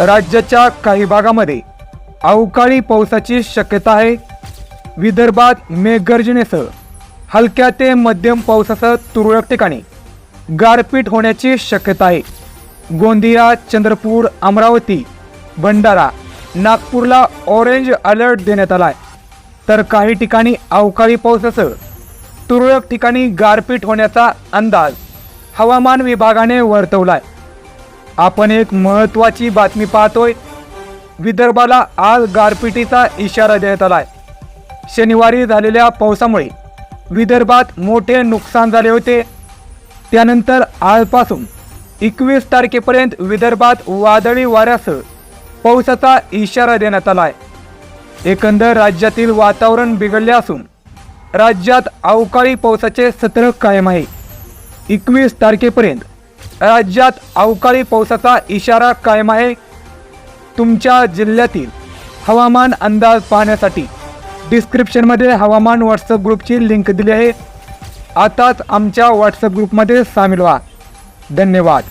राज्याच्या काही भागामध्ये अवकाळी पावसाची शक्यता आहे. विदर्भात मेघगर्जनेसह हलक्या ते मध्यम पावसासह तुरळक ठिकाणी गारपीट होण्याची शक्यता आहे. गोंदिया चंद्रपूर अमरावती भंडारा नागपूरला ऑरेंज अलर्ट देण्यात आला आहे तर काही ठिकाणी अवकाळी पावसासह तुरळक ठिकाणी गारपीट होण्याचा अंदाज हवामान विभागाने वर्तवला आहे आपण एक महत्त्वाची बातमी पाहतोय. विदर्भाला आज गारपिटीचा इशारा देण्यात आलाय. शनिवारी झालेल्या पावसामुळे विदर्भात मोठे नुकसान झाले होते. त्यानंतर आजपासून एकवीस तारखेपर्यंत विदर्भात वादळी वाऱ्यासह पावसाचा इशारा देण्यात आला आहे एकंदर राज्यातील वातावरण बिघडले असून राज्यात अवकाळी पावसाचे सत्र कायम आहे. एकवीस तारखेपर्यंत राज्यात अवकाळी पावसाचा इशारा कायम आहे. तुमच्या जिल्ह्यातील हवामान अंदाज पाहण्यासाठी डिस्क्रिप्शनमध्ये हवामान व्हॉट्सअप ग्रुपची लिंक दिली आहे. आताच आमच्या व्हॉट्सअप ग्रुपमध्ये सामील व्हा. धन्यवाद.